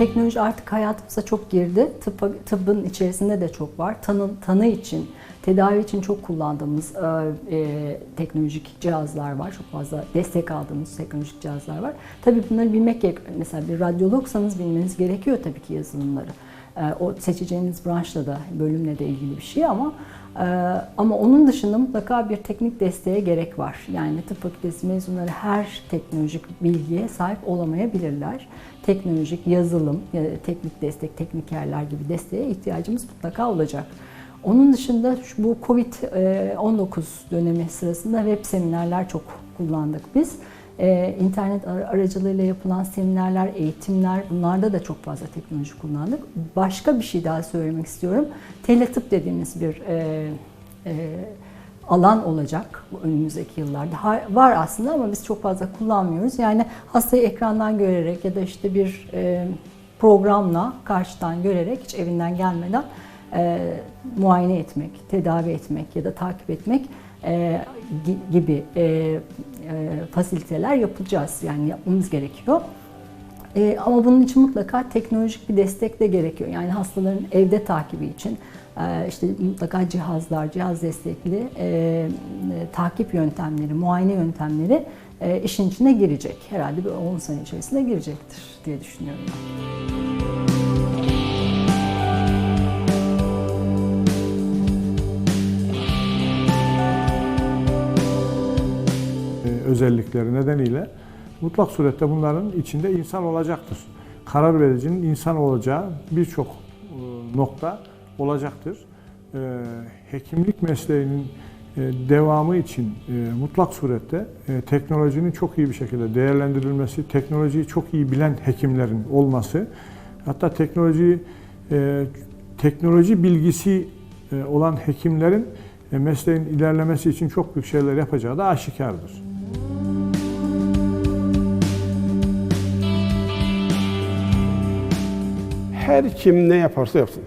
teknoloji artık hayatımıza çok girdi. Tıbba, tıbbın içerisinde de çok var. Tanı, tanı için, tedavi için çok kullandığımız e, e, teknolojik cihazlar var. Çok fazla destek aldığımız teknolojik cihazlar var. Tabii bunları bilmek gerek. Mesela bir radyologsanız bilmeniz gerekiyor tabii ki yazılımları. E, o seçeceğiniz branşla da, bölümle de ilgili bir şey ama e, ama onun dışında mutlaka bir teknik desteğe gerek var. Yani tıp fakültesi mezunları her teknolojik bilgiye sahip olamayabilirler. Teknolojik, yazılım, ya da teknik destek, teknikerler gibi desteğe ihtiyacımız mutlaka olacak. Onun dışında bu Covid-19 dönemi sırasında web seminerler çok kullandık biz. Ee, internet ar- aracılığıyla yapılan seminerler, eğitimler bunlarda da çok fazla teknoloji kullandık. Başka bir şey daha söylemek istiyorum. Teletıp dediğimiz bir e, e, alan olacak bu önümüzdeki yıllarda. Ha- var aslında ama biz çok fazla kullanmıyoruz. Yani hastayı ekrandan görerek ya da işte bir e, programla karşıdan görerek hiç evinden gelmeden e, muayene etmek, tedavi etmek ya da takip etmek e, gi- gibi e, e, fasiliteler yapacağız. Yani yapmamız gerekiyor. E, ama bunun için mutlaka teknolojik bir destek de gerekiyor. Yani hastaların evde takibi için e, işte mutlaka cihazlar, cihaz destekli e, e, takip yöntemleri, muayene yöntemleri e, işin içine girecek. Herhalde bir 10 sene içerisinde girecektir diye düşünüyorum ben. Özellikleri nedeniyle mutlak surette bunların içinde insan olacaktır. Karar vericinin insan olacağı birçok e, nokta olacaktır. E, Hekimlik mesleğinin e, devamı için mutlak surette teknolojinin çok iyi bir şekilde değerlendirilmesi, teknolojiyi çok iyi bilen hekimlerin olması, hatta teknolojiyi teknoloji bilgisi olan hekimlerin mesleğin ilerlemesi için çok büyük şeyler yapacağı da aşikardır. Her kim ne yaparsa yapsın.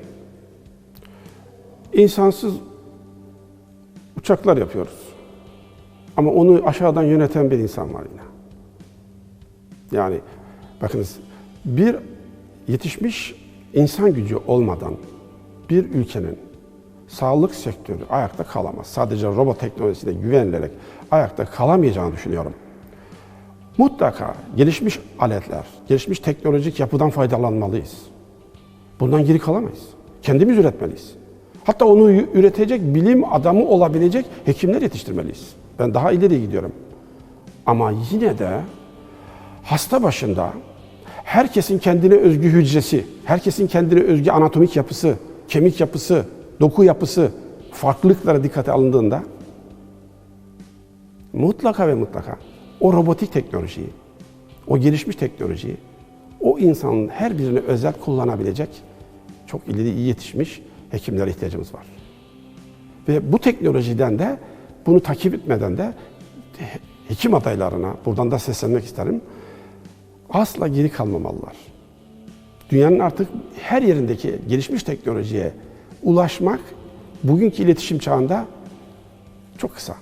İnsansız uçaklar yapıyoruz. Ama onu aşağıdan yöneten bir insan var yine. Yani bakınız bir yetişmiş insan gücü olmadan bir ülkenin sağlık sektörü ayakta kalamaz. Sadece robot teknolojisine güvenilerek ayakta kalamayacağını düşünüyorum. Mutlaka gelişmiş aletler, gelişmiş teknolojik yapıdan faydalanmalıyız. Bundan geri kalamayız. Kendimiz üretmeliyiz. Hatta onu üretecek bilim adamı olabilecek hekimler yetiştirmeliyiz. Ben daha ileri gidiyorum. Ama yine de hasta başında herkesin kendine özgü hücresi, herkesin kendine özgü anatomik yapısı, kemik yapısı, doku yapısı farklılıklara dikkate alındığında mutlaka ve mutlaka o robotik teknolojiyi, o gelişmiş teknolojiyi, o insanın her birini özel kullanabilecek çok ileri iyi yetişmiş hekimlere ihtiyacımız var. Ve bu teknolojiden de bunu takip etmeden de he- hekim adaylarına buradan da seslenmek isterim. Asla geri kalmamalılar. Dünyanın artık her yerindeki gelişmiş teknolojiye ulaşmak bugünkü iletişim çağında çok kısa.